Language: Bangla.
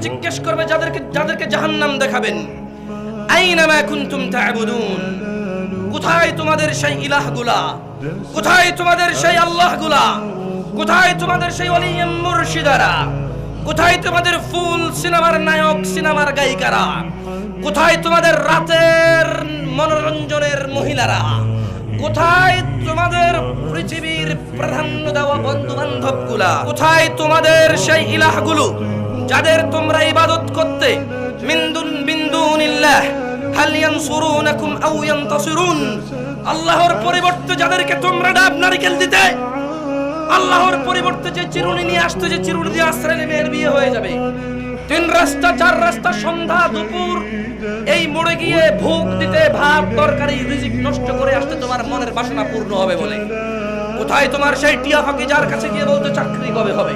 জিজ্ঞেস করবে যাদেরকে যাদেরকে জাহান্নাম দেখাবেন। আইনামা কুনতুম তা'বুদুন? কোথায় তোমাদের সেই ইলাহগুলা? কোথায় তোমাদের সেই আল্লাহগুলা? কোথায় তোমাদের সেই অলিয়াম মুর্শিদারা? কোথায় তোমাদের ফুল সিনেমার নায়ক, সিনেমার গায়িকারা? কোথায় তোমাদের রাতের মনোরঞ্জনের মহিলারা? কোথায় তোমাদের পৃথিবীর প্রাধান্য দেওয়া বন্ধু বান্ধব কোথায় তোমাদের সেই ইলাহগুলো? যাদের তোমরা ইবাদত করতে, মিন্দুন বিন্দুনিল্লাহ, হাল ইয়ানসুরুনাকুম আও ইয়ানতাসিরুন। আল্লাহর পরিবর্তে যাদেরকে তোমরা ডাব নারকেল দিতে, আল্লাহর পরিবর্তে যে চিরুনি নিয়ে আসতো, যে চিরুনি দিয়ে আশ্রয় এর বিয়ে হয়ে যাবে। তিন রাস্তা, চার রাস্তা, সন্ধ্যা, দুপুর, এই মোড়ে গিয়ে ভোগ দিতে, ভাত, তরকারি, রিজিক নষ্ট করে আসতে তোমার মনের বাসনা পূর্ণ হবে বলে। কোথায় তোমার সেই টিয়া ফাঁকি যার কাছে গিয়ে বলতে চাকরি কবে হবে?